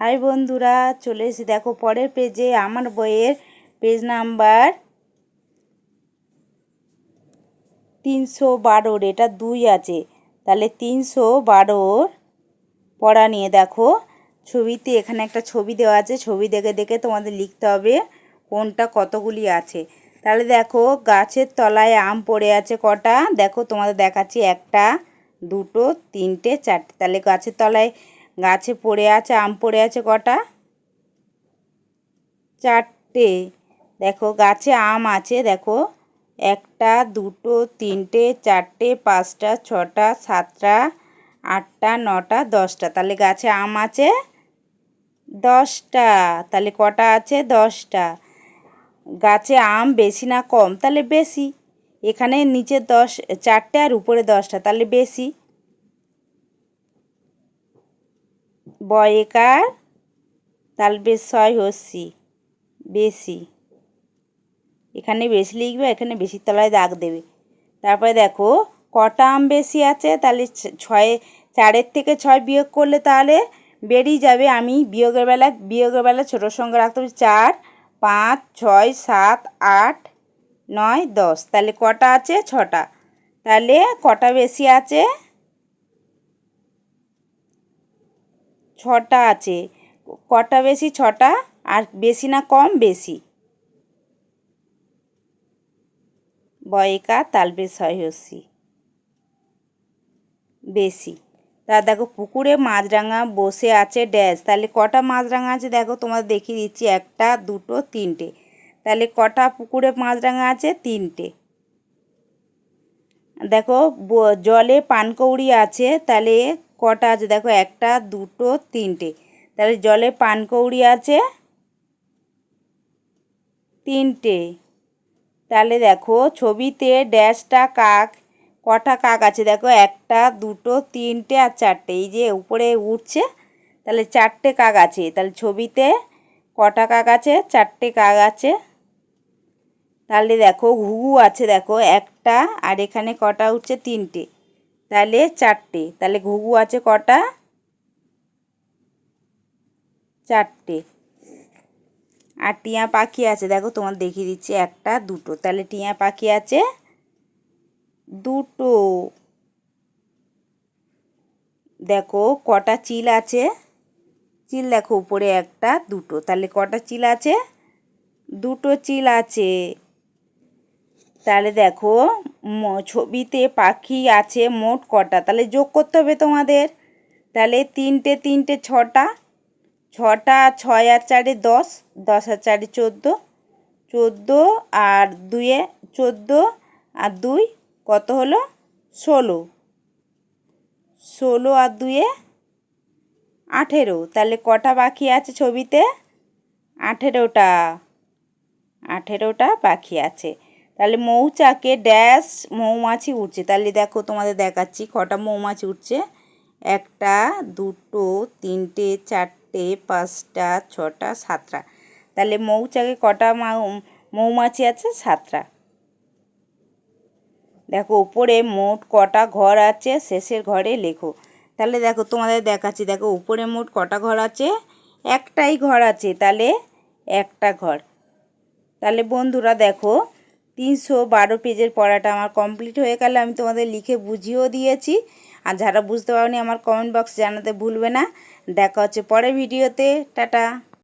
High বন্ধুরা, চলে এসে দেখো, পরের পেজে আমার বইয়ের পেজ নাম্বার তিনশো বারোর এটা দুই আছে। তাহলে তিনশো বারোর পড়া নিয়ে দেখো। ছবিতে এখানে একটা ছবি দেওয়া আছে। ছবি দেখে দেখে তোমাদের লিখতে হবে কোনটা কতগুলি আছে। তাহলে দেখো, গাছের তলায় আম পড়ে আছে কটা। দেখো, তোমাদের দেখাচ্ছি একটা, দুটো, তিনটে, চারটে। তাহলে গাছের তলায় গাছে পড়ে আছে, আম পড়ে আছে কটা? চারটে। দেখো, গাছে আম আছে, দেখো। একটা, দুটো, তিনটে, চারটে, পাঁচটা, ছটা, সাতটা, আটটা, নটা, দশটা। তাহলে গাছে আম আছে দশটা। তাহলে কটা আছে? দশটা। গাছে আম বেশি না কম? তাহলে বেশি। এখানে নিচে দশ, চারটে আর উপরে দশটা। তাহলে বেশি। বয়েকার তালবে ছয় হচ্ছি, বেশি। এখানে বেশি লিখবে, এখানে বেশি তলায় দাগ দেবে। তারপরে দেখো, কটা আম বেশি আছে, তাহলে ছয়, চারের থেকে ছয় বিয়োগ করলে তাহলে বেরিয়ে যাবে আমি বিয়োগের বেলা বিয়োগের বেলা ছোটোর সঙ্গে রাখতে হবে, চার, পাঁচ, ছয়, সাত, আট, নয়, দশ। তাহলে কটা আছে? ছটা। তাহলে কটা বেশি আছে? ছটা আছে। কটা বেশি, ছটা? আর বেশি না কম, বেশি? বয়কা, তালবে সহসি বেশি। তা দেখো, পুকুরে মাছরাঙা বসে আছে, ড্যাশ। তাহলে কটা মাছরাঙা আছে দেখো, তোমাদের দেখিয়ে দিচ্ছি। একটা, দুটো, তিনটে। তাহলে কটা পুকুরে মাছরাঙা আছে? তিনটে। দেখো জলে পানকৌড়ি আছে, তাহলে কটা আছে? দেখো, একটা, দুটো, তিনটে। তাহলে জলে পানকৌড়ি আছে? তিনটে। তাহলে দেখো, ছবিতে ড্যাশটা কাক, কটা কাক আছে? দেখো, একটা, দুটো, তিনটে আর চারটে। এই যে উপরে উঠছে, তাহলে চারটে কাক আছে। তাহলে ছবিতে কটা কাক আছে? চারটে কাক আছে। তাহলে দেখো ঘুঘু আছে। দেখো, একটা, আর এখানে কটা উঠছে? তিনটে। তাহলে চারটে। তাহলে ঘুঘু আছে কটা? চারটে। আর টিয়া পাখি আছে, দেখো তোমার দেখিয়ে দিচ্ছি একটা, দুটো। তাহলে টিয়া পাখি আছে দুটো। দেখো কটা চিল আছে? চিল দেখো উপরে একটা, দুটো। তাহলে কটা চিল আছে? দুটো চিল আছে। তাহলে দেখো ছবিতে পাখি আছে মোট কটা? তাহলে যোগ করতে হবে তোমাদের। তাহলে তিনটে তিনটে, ছটা। ছটা, ছয় আর চারে দশ দশ আর চারে চোদ্দ। চোদ্দ আর দুয়ে চোদ্দ আর দুই কত হলো? ষোলো। ষোলো আর দুয়ে আঠেরো। তাহলে কটা পাখি আছে ছবিতে? আঠেরোটা। আঠেরোটা পাখি আছে। তাহলে মৌচাকে ড্যাশ মৌমাছি উঠছে তাহলে দেখো তোমাদের দেখাচ্ছি, কটা মৌমাছি উঠছে একটা, দুটো, তিনটে, চারটে, পাঁচটা, ছটা, সাতটা। তাহলে মৌচাকে কটা মৌমাছি আছে? সাতটা। দেখো, উপরে মোট কটা ঘর আছে? শেষের ঘরে লেখো। তাহলে দেখো, তোমাদের দেখাচ্ছি, দেখো, উপরে মোট কটা ঘর আছে? একটাই ঘর আছে। তাহলে একটা ঘর। তাহলে বন্ধুরা দেখো তিনশো বারো পেজের পড়াটা আমার কমপ্লিট হয়ে গেলে, আমি তোমাদের লিখে বুঝিয়েও দিয়েছি। আর যারা বুঝতে পারোনি আমার কমেন্ট বক্স জানাতে ভুলবে না। দেখা হচ্ছে পরের ভিডিওতে, টাটা।